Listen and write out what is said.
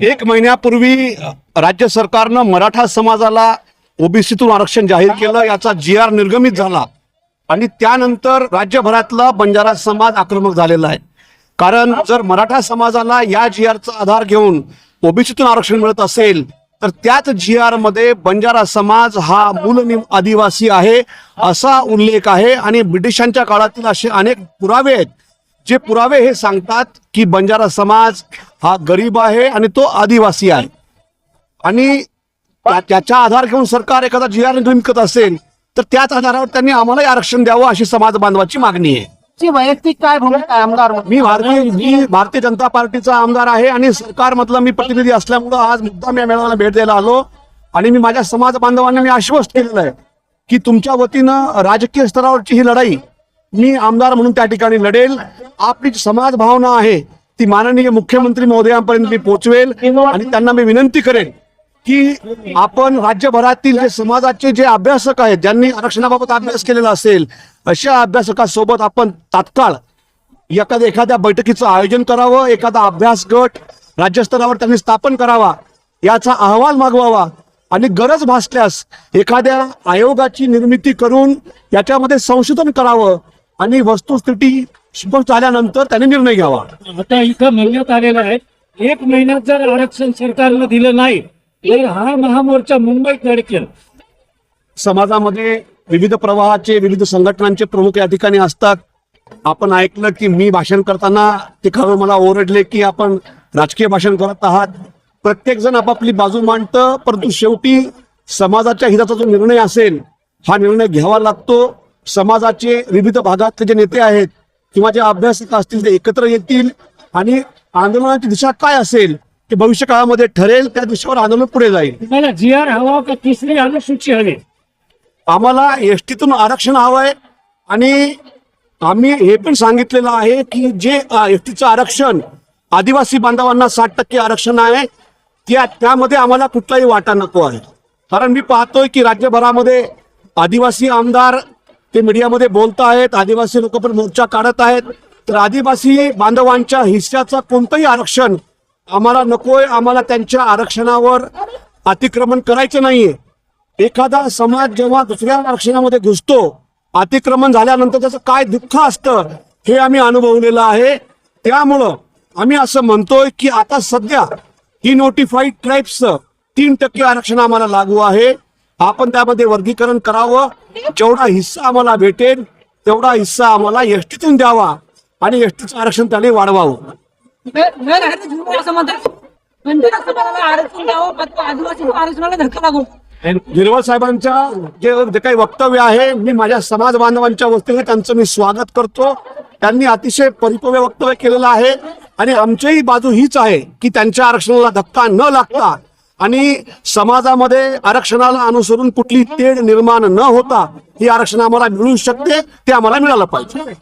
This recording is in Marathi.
एक महिन्यापूर्वी राज्य सरकारनं मराठा समाजाला ओबीसीतून आरक्षण जाहीर केलं याचा जी आर निर्गमित झाला. आणि त्यानंतर राज्यभरातला बंजारा समाज आक्रमक झालेला आहे. कारण जर मराठा समाजाला या जी आरचा आधार घेऊन ओबीसीतून आरक्षण मिळत असेल तर त्याच जी आरमध्ये बंजारा समाज हा मूल आदिवासी आहे असा उल्लेख आहे. आणि ब्रिटिशांच्या काळातील असे अनेक पुरावे आहेत. जे पुरावे हे सांगतात की बंजारा समाज हा गरीब आहे आणि तो आदिवासी आहे. आणि त्या- त्याचा आधार घेऊन सरकार एखादा जी आर करत असेल तर त्याच आधारावर त्यांनी आम्हालाही आरक्षण द्यावं अशी समाज बांधवाची मागणी आहे. वैयक्तिक काय भूमिका आमदार? मी भारतीय मी भारतीय जनता पार्टीचा आमदार आहे आणि सरकारमधला मी प्रतिनिधी असल्यामुळं आज मुद्दाम या मेळाव्याला भेट द्यायला आलो. आणि मी माझ्या समाज बांधवांना मी आश्वस्त केलेलं आहे की तुमच्या वतीनं राजकीय स्तरावरची ही लढाई मी आमदार म्हणून त्या ठिकाणी लढेल. आपली जी समाज भावना आहे ती माननीय मुख्यमंत्री महोदयांपर्यंत मी पोहोचवेल आणि त्यांना मी विनंती करेन की आपण राज्यभरातील जे समाजाचे जे अभ्यासक आहेत ज्यांनी आरक्षणाबाबत अभ्यास केलेला असेल अशा अभ्यासकासोबत आपण तात्काळ एखाद्या एखाद्या बैठकीचं आयोजन करावं एखादा अभ्यास गट राज्यस्तरावर त्यांनी स्थापन करावा याचा अहवाल मागवावा आणि गरज भासल्यास एखाद्या आयोगाची निर्मिती करून याच्यामध्ये संशोधन करावं आणि वस्तुस्थिती स्पष्ट झाल्यानंतर त्यांनी निर्णय घ्यावा. आता इथं म्हणण्यात आलेलं आहे एक महिन्यात जर आरक्षण सरकारनं दिलं नाही तर हा महामोर्चा मुंबईत लढकेल समाजामध्ये विविध प्रवाहाचे विविध संघटनांचे प्रमुख या ठिकाणी असतात. आपण ऐकलं की मी भाषण करताना ते खरं मला ओरडले की आपण राजकीय भाषण करत आहात. प्रत्येक जण आपापली बाजू मांडतं परंतु शेवटी समाजाच्या हिताचा जो निर्णय असेल हा निर्णय घ्यावा लागतो. समाजाचे विविध भागातले जे नेते आहेत किंवा जे अभ्यासक असतील ते एकत्र येतील आणि आंदोलनाची दिशा काय असेल ते भविष्य काळामध्ये ठरेल त्या दिशेवर आंदोलन पुढे जाईल. तुम्हाला जी आर हवा का तिसरी अनुसूची हवी? आम्हाला एसटीतून आरक्षण हवंय आणि आम्ही हे पण सांगितलेलं आहे की जे एसटीचं आरक्षण आदिवासी बांधवांना साठ टक्के आरक्षण आहे त्या त्यामध्ये आम्हाला कुठलाही वाटा नको आहे. कारण मी पाहतोय की राज्यभरामध्ये आदिवासी आमदार ते मीडियामध्ये बोलत आहेत आदिवासी लोक पण मोर्चा काढत आहेत. तर आदिवासी बांधवांच्या हिस्साचं कोणतंही आरक्षण आम्हाला नकोय आम्हाला त्यांच्या आरक्षणावर अतिक्रमण करायचं नाहीये. एखादा समाज जेव्हा दुसऱ्या आरक्षणामध्ये घुसतो अतिक्रमण झाल्यानंतर त्याचं काय दुःख असतं हे आम्ही अनुभवलेलं आहे. त्यामुळं आम्ही असं म्हणतोय की आता सध्या ही नोटिफाईड ट्राईब्सचं तीन टक्के आरक्षण आम्हाला लागू आहे. आपण त्यामध्ये वर्गीकरण करावं. जेवढा हिस्सा आम्हाला भेटेल तेवढा हिस्सा आम्हाला एसटीतून द्यावा आणि एसटीचं आरक्षण त्याने वाढवावं. मे- मेन आहे ते जुन्नर असं म्हणतात बंजारा समाजाला आरक्षण द्यावं फक्त आदिवासी आरक्षणाला धक्का लागून. गिरवळ साहेबांच्या जे जे काही वक्तव्य आहे मी माझ्या समाज बांधवांच्या वतीने त्यांचं मी स्वागत करतो. त्यांनी अतिशय परिपक्व वक्तव्य केलेलं आहे. आणि आमचीही बाजू हीच आहे की त्यांच्या आरक्षणाला धक्का न लागता आणि समाजामध्ये आरक्षणाला अनुसरून कुठली तेढ निर्माण न होता ही आरक्षण आम्हाला मिळू शकते ते आम्हाला मिळालं पाहिजे.